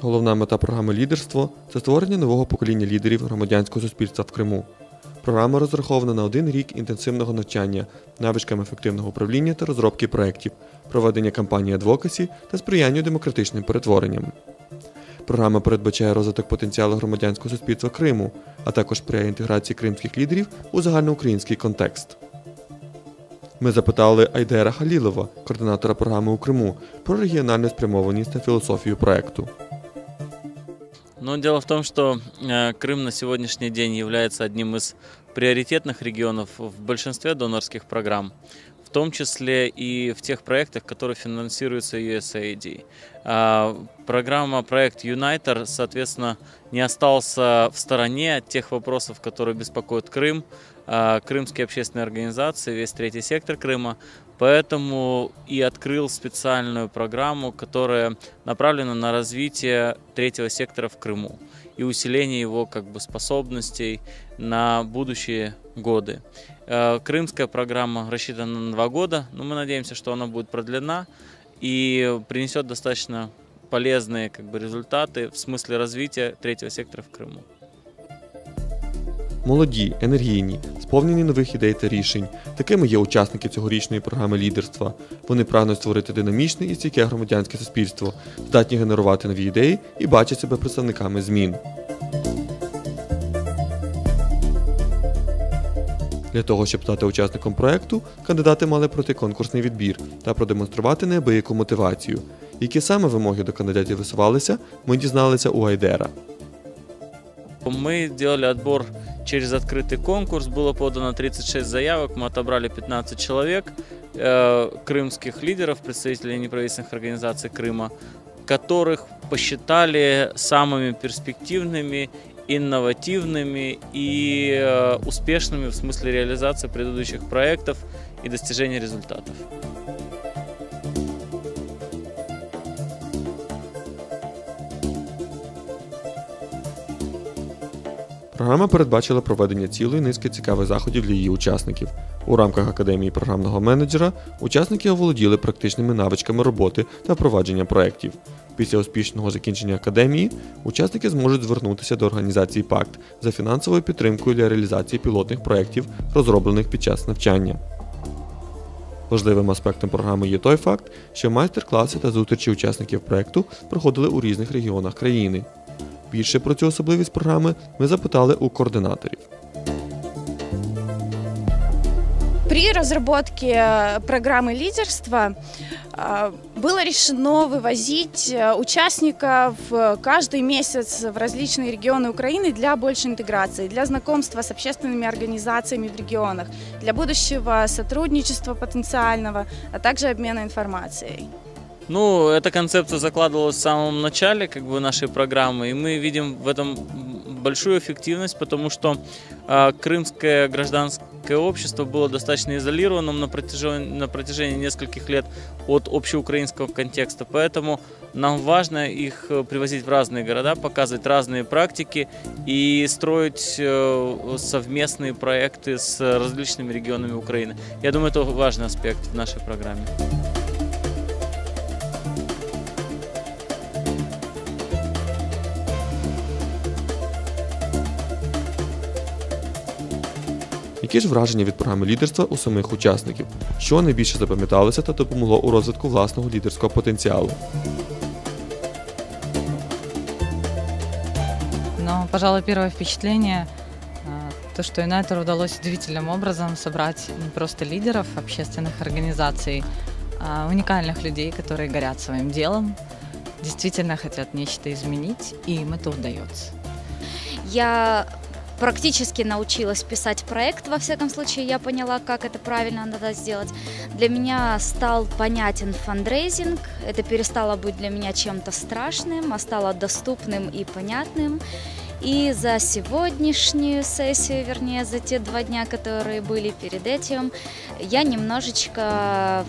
Головна мета програми Лідерство це створення нового покоління лідерів громадянського суспільства в Криму. Програма розрахована на один рік інтенсивного навчання, навичкам ефективного управління та розробки проєктів, проведення кампанії адвокасі та сприянню демократичним перетворенням. Програма передбачає розвиток потенціалу громадянського суспільства Криму, а також сприяє інтеграції кримських лідерів у загальноукраїнський контекст. Ми запитали Айдера Халілова, координатора програми у Криму, про регіональну спрямованість та філософію проекту. Но дело в том, что э, Крым на сегодняшний день является одним из приоритетных регионов в большинстве донорских программ, в том числе и в тех проектах, которые финансируются USAID. А, программа проект Uniter, соответственно, не остался в стороне от тех вопросов, которые беспокоят Крым, крымские общественные организации, весь третий сектор Крыма. Поэтому и открыл специальную программу, которая направлена на развитие третьего сектора в Крыму и усиление его как бы способностей на будущие годы. Э, крымская программа рассчитана на два года, но мы надеемся, что она будет продлена и принесет достаточно полезные как бы, результаты в смысле развития третьего сектора в Крыму. Молоді, енергійні, сповнені нових ідей та рішень. Такими є учасники цьогорічної програми лідерства. Вони прагнуть створити динамічне і стійке громадянське суспільство, здатні генерувати нові ідеї і бачать себе представниками змін. Для того, щоб стати учасником проекту, кандидати мали пройти конкурсний відбір та продемонструвати неабияку мотивацію. Які саме вимоги до кандидатів висувалися, ми дізналися у Айдера. Мы делали отбор через открытый конкурс, было подано 36 заявок, мы отобрали 15 человек, э, крымских лидеров, представителей неправительственных организаций Крыма, которых посчитали самыми перспективными, инновативными и э, успешными в смысле реализации предыдущих проектов и достижения результатов. Програма передбачила проведення цілої низки цікавих заходів для її учасників. У рамках академії програмного менеджера учасники оволоділи практичними навичками роботи та впровадження проєктів. Після успішного закінчення академії учасники зможуть звернутися до організації ПАКТ за фінансовою підтримкою для реалізації пілотних проєктів, розроблених під час навчання. Важливим аспектом програми є той факт, що майстер-класи та зустрічі учасників проєкту проходили у різних регіонах країни. Більше про цю особливість програми ми запитали у координаторів. При разработке э, программы лидерства э, было решено вывозить э, участников каждый месяц в различные регионы Украины для большей интеграции, для знакомства с общественными организациями в регионах, для будущего сотрудничества потенциального, а также обмена информацией. Ну, эта концепция закладывалась в самом начале как бы, нашей программы, и мы видим в этом большую эффективность, потому что э, крымское гражданское общество было достаточно изолированным на протяжении, на протяжении нескольких лет от общеукраинского контекста. Поэтому нам важно их э, привозить в разные города, показывать разные практики и строить э, совместные проекты с различными регионами Украины. Я думаю, это важный аспект в нашей программе. Які ж враження від програми лідерства у самих учасників, що найбільше запам'яталося та допомогло у розвитку власного лідерського потенціалу? Но, пожалуй, первое впечатление то, что Юнайтеру удалось удивительным образом собрать не просто лидеров общественных организаций, а уникальных людей, которые горят своим делом, действительно хотят нечто изменить, и им это удается. Я практически научилась писать проект, во всяком случае, я поняла, как это правильно надо сделать. Для меня стал понятен фандрейзинг, это перестало быть для меня чем-то страшным, а стало доступным и понятным. И за сегодняшнюю сессию, вернее, за те два дня, которые были перед этим, я немножечко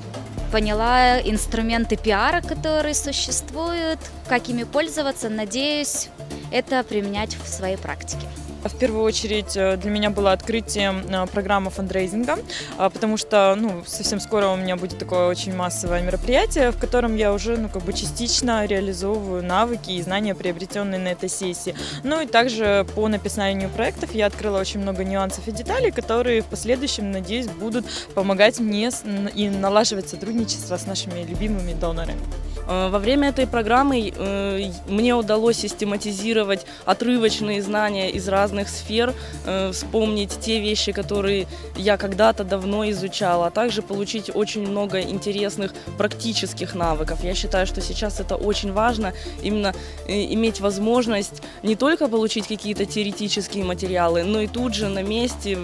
поняла инструменты пиара, которые существуют, как ими пользоваться. Надеюсь, это применять в своей практике. В первую очередь э, для меня было открытие э, программы фандрейзинга, а, потому что ну, совсем скоро у меня будет такое очень массовое мероприятие, в котором я уже ну, как бы частично реализовываю навыки и знания, приобретенные на этой сессии. Ну и также по написанию проектов я открыла очень много нюансов и деталей, которые в последующем, надеюсь, будут помогать мне и налаживать сотрудничество с нашими любимыми донорами. Э, во время этой программы э, мне удалось систематизировать отрывочные знания из разных сфер, э, вспомнить те вещи, которые я когда-то давно изучала, а также получить очень много интересных практических навыков. Я считаю, что сейчас это очень важно, именно иметь возможность не только получить какие-то теоретические материалы, но и тут же на месте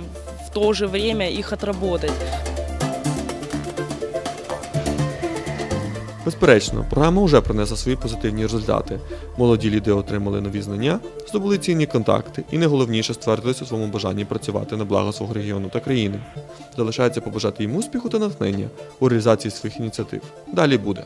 в то же время их отработать. Безперечно, програма вже принесла свої позитивні результати. Молоді ліди отримали нові знання, здобули цінні контакти і найголовніше ствердилися у своєму бажанні працювати на благо свого регіону та країни. Залишається побажати їм успіху та натхнення у реалізації своїх ініціатив. Далі буде.